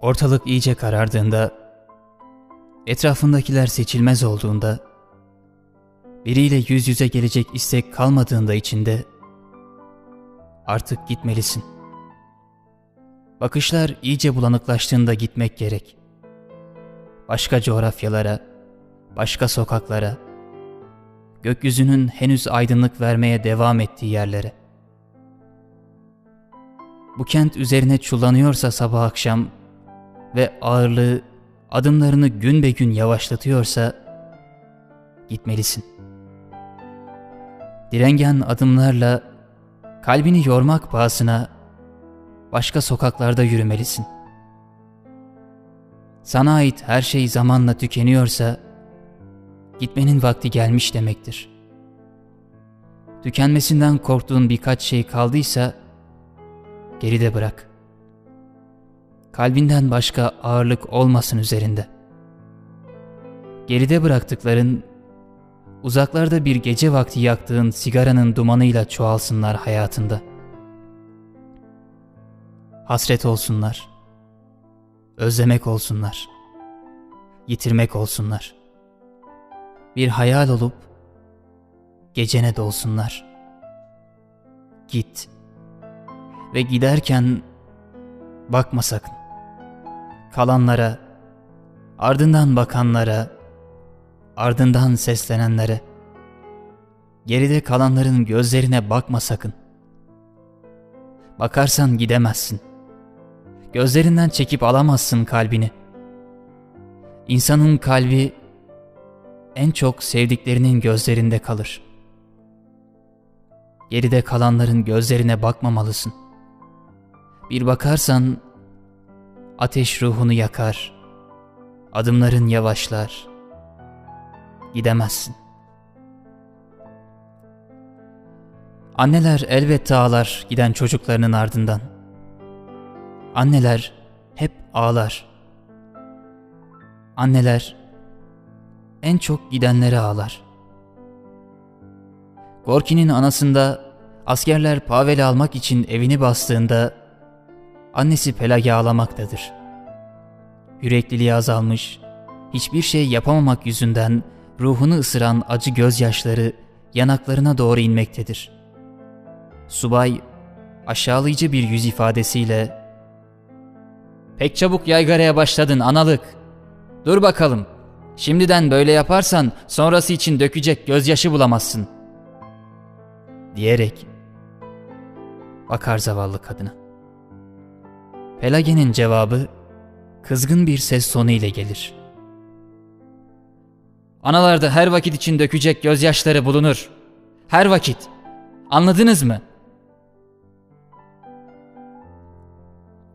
Ortalık iyice karardığında, etrafındakiler seçilmez olduğunda, biriyle yüz yüze gelecek istek kalmadığında içinde, artık gitmelisin. Bakışlar iyice bulanıklaştığında gitmek gerek. Başka coğrafyalara, başka sokaklara, gökyüzünün henüz aydınlık vermeye devam ettiği yerlere. Bu kent üzerine çullanıyorsa sabah akşam ve ağırlığı adımlarını gün be gün yavaşlatıyorsa gitmelisin. Direngen adımlarla kalbini yormak pahasına başka sokaklarda yürümelisin. Sana ait her şey zamanla tükeniyorsa gitmenin vakti gelmiş demektir. Tükenmesinden korktuğun birkaç şey kaldıysa geride bırak. Kalbinden başka ağırlık olmasın üzerinde. Geride bıraktıkların uzaklarda bir gece vakti yaktığın sigaranın dumanıyla çoğalsınlar hayatında. Hasret olsunlar. Özlemek olsunlar. Yitirmek olsunlar. Bir hayal olup gecene dolsunlar. Git. Ve giderken bakma sakın. Kalanlara, ardından bakanlara, ardından seslenenlere, geride kalanların gözlerine bakma sakın. Bakarsan gidemezsin. Gözlerinden çekip alamazsın kalbini. İnsanın kalbi en çok sevdiklerinin gözlerinde kalır. Geride kalanların gözlerine bakmamalısın. Bir bakarsan ateş ruhunu yakar. Adımların yavaşlar. Gidemezsin. Anneler elbette ağlar giden çocuklarının ardından. Anneler hep ağlar. Anneler en çok gidenleri ağlar. Gorki'nin anasında askerler Pavel'i almak için evini bastığında annesi Pelagi ağlamaktadır. Yürekliliği azalmış, hiçbir şey yapamamak yüzünden ruhunu ısıran acı gözyaşları yanaklarına doğru inmektedir. Subay aşağılayıcı bir yüz ifadesiyle ''Pek çabuk yaygaraya başladın analık. Dur bakalım. Şimdiden böyle yaparsan sonrası için dökecek gözyaşı bulamazsın.'' diyerek bakar zavallı kadına. Pelage'nin cevabı kızgın bir ses tonu ile gelir. Analarda her vakit için dökecek gözyaşları bulunur. Her vakit. Anladınız mı?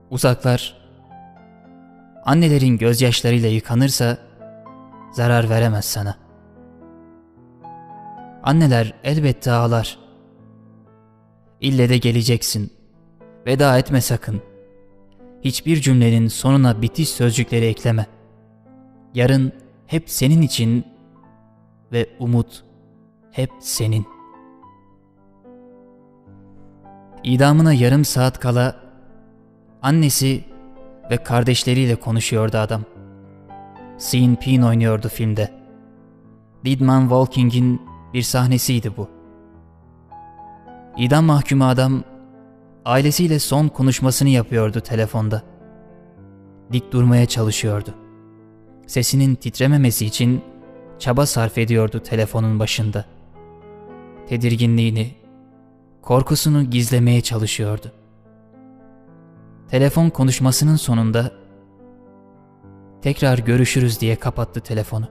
Uzaklar annelerin gözyaşlarıyla yıkanırsa zarar veremez sana. Anneler elbette ağlar. İlle de geleceksin. Veda etme sakın. Hiçbir cümlenin sonuna bitiş sözcükleri ekleme. Yarın hep senin için ve umut hep senin. İdamına yarım saat kala annesi ve kardeşleriyle konuşuyordu adam. Sean Penn oynuyordu filmde. Lidman Walking'in bir sahnesiydi bu. İdam mahkumu adam ailesiyle son konuşmasını yapıyordu telefonda. Dik durmaya çalışıyordu. Sesinin titrememesi için çaba sarf ediyordu telefonun başında. Tedirginliğini, korkusunu gizlemeye çalışıyordu. Telefon konuşmasının sonunda tekrar görüşürüz diye kapattı telefonu.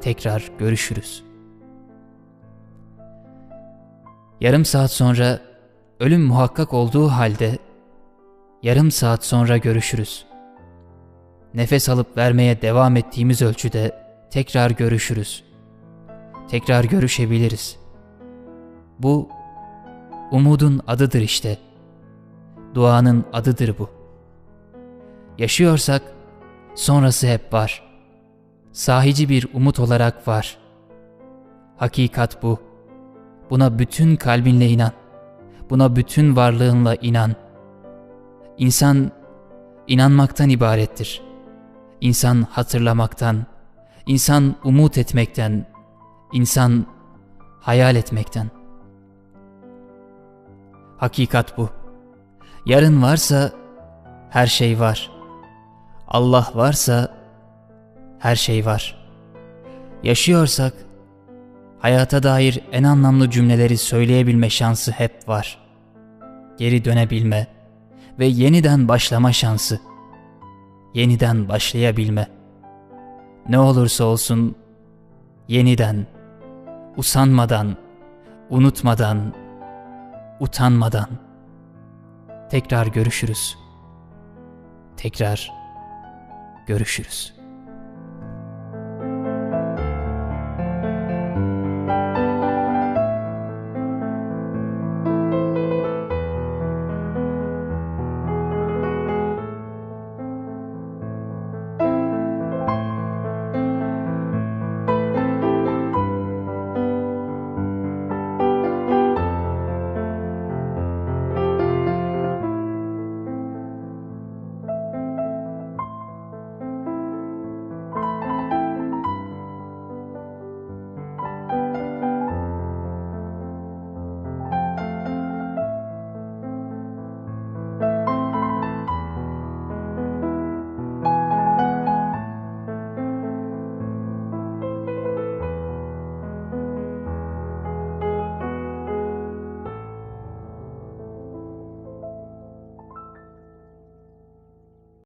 Tekrar görüşürüz. Yarım saat sonra ölüm muhakkak olduğu halde yarım saat sonra görüşürüz. Nefes alıp vermeye devam ettiğimiz ölçüde tekrar görüşürüz. Tekrar görüşebiliriz. Bu umudun adıdır işte. Duanın adıdır bu. Yaşıyorsak sonrası hep var. Sahici bir umut olarak var. Hakikat bu. Buna bütün kalbinle inan. Buna bütün varlığınla inan. İnsan inanmaktan ibarettir. İnsan hatırlamaktan, insan umut etmekten, insan hayal etmekten. Hakikat bu. Yarın varsa her şey var. Allah varsa her şey var. Yaşıyorsak hayata dair en anlamlı cümleleri söyleyebilme şansı hep var. Geri dönebilme ve yeniden başlama şansı. Yeniden başlayabilme. Ne olursa olsun yeniden, usanmadan, unutmadan, utanmadan tekrar görüşürüz. Tekrar görüşürüz.